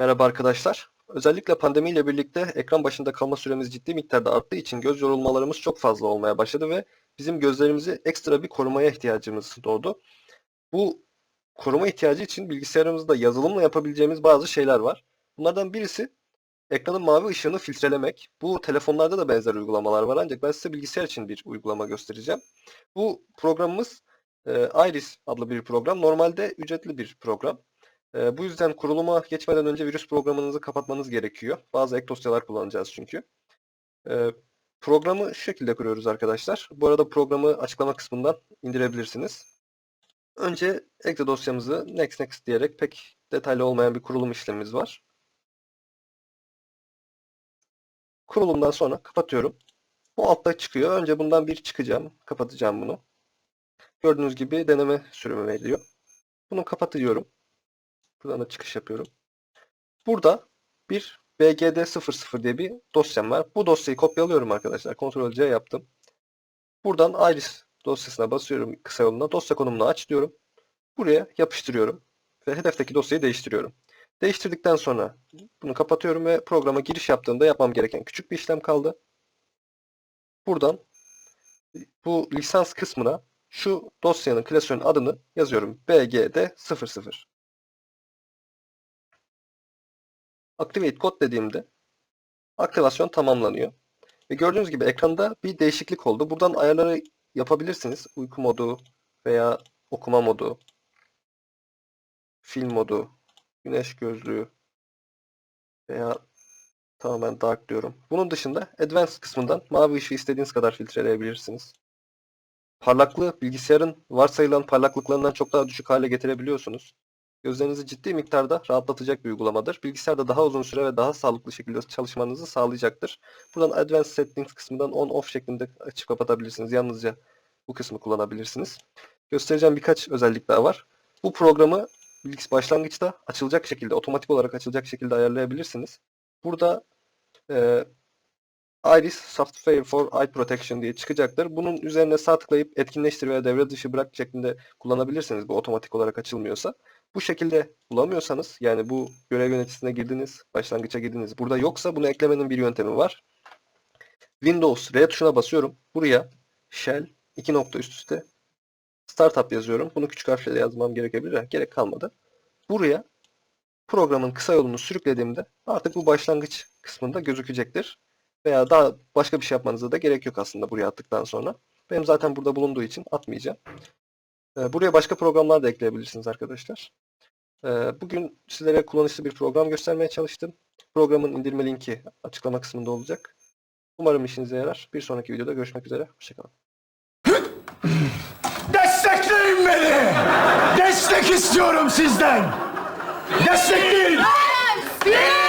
Merhaba arkadaşlar. Özellikle pandemiyle birlikte ekran başında kalma süremiz ciddi miktarda arttığı için göz yorulmalarımız çok fazla olmaya başladı ve bizim gözlerimizi ekstra bir korumaya ihtiyacımız doğdu. Bu koruma ihtiyacı için bilgisayarımızda yazılımla yapabileceğimiz bazı şeyler var. Bunlardan birisi ekranın mavi ışığını filtrelemek. Bu telefonlarda da benzer uygulamalar var ancak ben size bilgisayar için bir uygulama göstereceğim. Bu programımız e, Iris adlı bir program. Normalde ücretli bir program. Ee, bu yüzden kuruluma geçmeden önce virüs programınızı kapatmanız gerekiyor. Bazı ek dosyalar kullanacağız çünkü. Ee, programı şu şekilde kuruyoruz arkadaşlar. Bu arada programı açıklama kısmından indirebilirsiniz. Önce exe dosyamızı next next diyerek pek detaylı olmayan bir kurulum işlemimiz var. Kurulumdan sonra kapatıyorum. Bu altta çıkıyor. Önce bundan bir çıkacağım. Kapatacağım bunu. Gördüğünüz gibi deneme sürümü veriliyor. Bunu kapatıyorum. Buradan da çıkış yapıyorum. Burada bir bgd00 diye bir dosyam var. Bu dosyayı kopyalıyorum arkadaşlar. Ctrl C yaptım. Buradan iris dosyasına basıyorum kısa yoluna. Dosya konumunu aç diyorum. Buraya yapıştırıyorum. Ve hedefteki dosyayı değiştiriyorum. Değiştirdikten sonra bunu kapatıyorum ve programa giriş yaptığımda yapmam gereken küçük bir işlem kaldı. Buradan bu lisans kısmına şu dosyanın klasörün adını yazıyorum. bgd00. Activate Code dediğimde aktivasyon tamamlanıyor. Ve gördüğünüz gibi ekranda bir değişiklik oldu. Buradan ayarları yapabilirsiniz. Uyku modu veya okuma modu, film modu, güneş gözlüğü veya tamamen dark diyorum. Bunun dışında Advanced kısmından mavi ışığı istediğiniz kadar filtreleyebilirsiniz. Parlaklığı bilgisayarın varsayılan parlaklıklarından çok daha düşük hale getirebiliyorsunuz gözlerinizi ciddi miktarda rahatlatacak bir uygulamadır. Bilgisayarda daha uzun süre ve daha sağlıklı şekilde çalışmanızı sağlayacaktır. Buradan Advanced Settings kısmından on-off şeklinde açıp kapatabilirsiniz. Yalnızca bu kısmı kullanabilirsiniz. Göstereceğim birkaç özellik daha var. Bu programı bilgis başlangıçta açılacak şekilde, otomatik olarak açılacak şekilde ayarlayabilirsiniz. Burada e, Iris Software for Eye Protection diye çıkacaktır. Bunun üzerine sağ tıklayıp etkinleştir veya devre dışı bırak şeklinde kullanabilirsiniz bu otomatik olarak açılmıyorsa. Bu şekilde bulamıyorsanız yani bu görev yöneticisine girdiniz, başlangıça girdiniz. Burada yoksa bunu eklemenin bir yöntemi var. Windows R tuşuna basıyorum. Buraya shell iki nokta üst üste startup yazıyorum. Bunu küçük harflerle yazmam gerekebilir. Gerek kalmadı. Buraya programın kısa yolunu sürüklediğimde artık bu başlangıç kısmında gözükecektir. Veya daha başka bir şey yapmanıza da gerek yok aslında buraya attıktan sonra. Benim zaten burada bulunduğu için atmayacağım. Ee, Buraya başka programlar da ekleyebilirsiniz arkadaşlar. Ee, Bugün sizlere kullanışlı bir program göstermeye çalıştım. Programın indirme linki açıklama kısmında olacak. Umarım işinize yarar. Bir sonraki videoda görüşmek üzere. Hoşçakalın. Destekleyin beni! Destek istiyorum sizden! Destekleyin! Yes!